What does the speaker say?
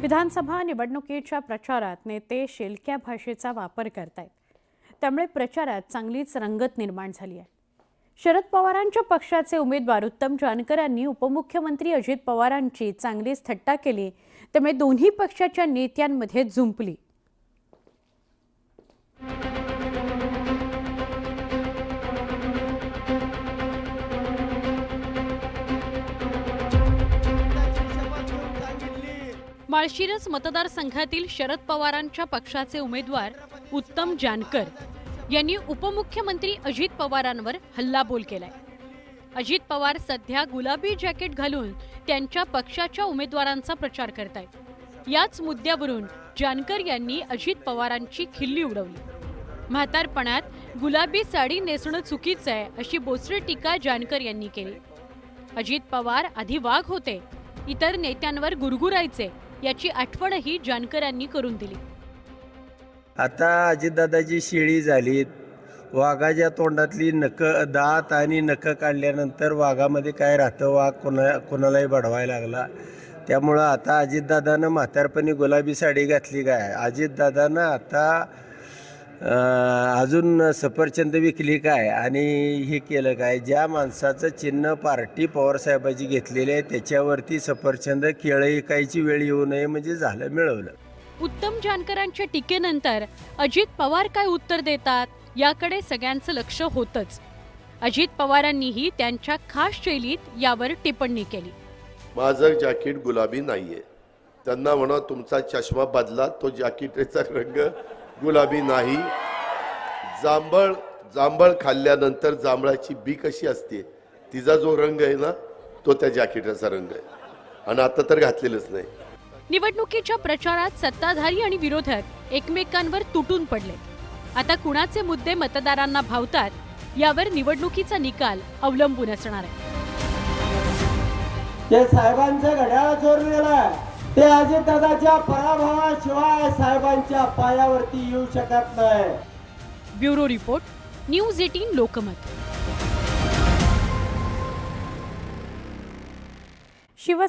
विधानसभा निवडणुकीच्या प्रचारात नेते शेलक्या भाषेचा वापर करतायत. त्यामुळे प्रचारात चांगलीच रंगत निर्माण झाली आहे. शरद पवारांच्या पक्षाचे उमेदवार उत्तम जानकर यांनी उपमुख्यमंत्री अजित पवारांची चांगलीच थट्टा केली. त्यामुळे दोन्ही पक्षाच्या नेत्यांमध्ये झुंपली. माळशिरस मतदारसंघातील शरद पवारांच्या पक्षाचे उमेदवार उत्तम जानकर यांनी उपमुख्यमंत्री अजित पवारांवर हल्लाबोल केलाय. अजित पवार सध्या गुलाबी जॅकेट घालून त्यांच्या पक्षाच्या उमेदवारांचा प्रचार करतायत. याच मुद्द्यावरून जानकर यांनी अजित पवारांची खिल्ली उडवली. म्हातारपणात गुलाबी साडी नेसणं चुकीचं आहे अशी बोचरी टीका जानकर यांनी केली. अजित पवार आधी वाघ होते इतर नेत्यांवर गुरगुरायचे याची आठवणही जानकरांनी करून दिली. आता अजितदादाची शेळी झाली वाघाच्या तोंडातली नख दात आणि नख काढल्यानंतर वाघामध्ये काय राहतं? वाघ कोणा कोणालाही बढवायला लागला. त्यामुळं आता अजितदादानं म्हातारपणी गुलाबी साडी घातली काय? अजितदादानं आता अजून सफरचंद विकली काय? आणि हे केलं काय? ज्या माणसाचं चिन्ह पार्टी पवारसाहेबाची घेतलेली आहे त्याच्यावरती सफरचंद केळं विकायची वेळ येऊ नये म्हणजे झालं मिळवलं. उत्तम जानकरांच्या टीकेनंतर अजित पवार काय उत्तर देतात? याकडे सगळ्यांचं लक्ष होतच. अजित पवारांनीही त्यांच्या खास शैलीत यावर टिप्पणी केली. माझं जॅकेट गुलाबी नाहीये. त्यांना म्हणा तुमचा चष्मा बदला तो जॅकेटचा रंग गुलाबी नाही. जांभळ जांभळ खाल्ल्यानंतर जांभळाची बी कशी असते? तिचा जो रंग आहे ना तो त्या जॅकेटाचा रंग आहे. आणि आता तर घातलेलंच नाही. निवडणुकीच्या प्रचारात सत्ताधारी आणि विरोधक एकमेकांवर तुटून पडले. आता कुणाचे मुद्दे मतदारांना भावतात यावर निवडणुकीचा निकाल अवलंबून असणार आहे. ते साहेबांचं घड्याळ चोरलेलं ते अजितदादाच्या पराभवाशिवाय साहेबांच्या पायावरती येऊ शकत नाही. Bureau report news eighteen Lokmat. Shivsena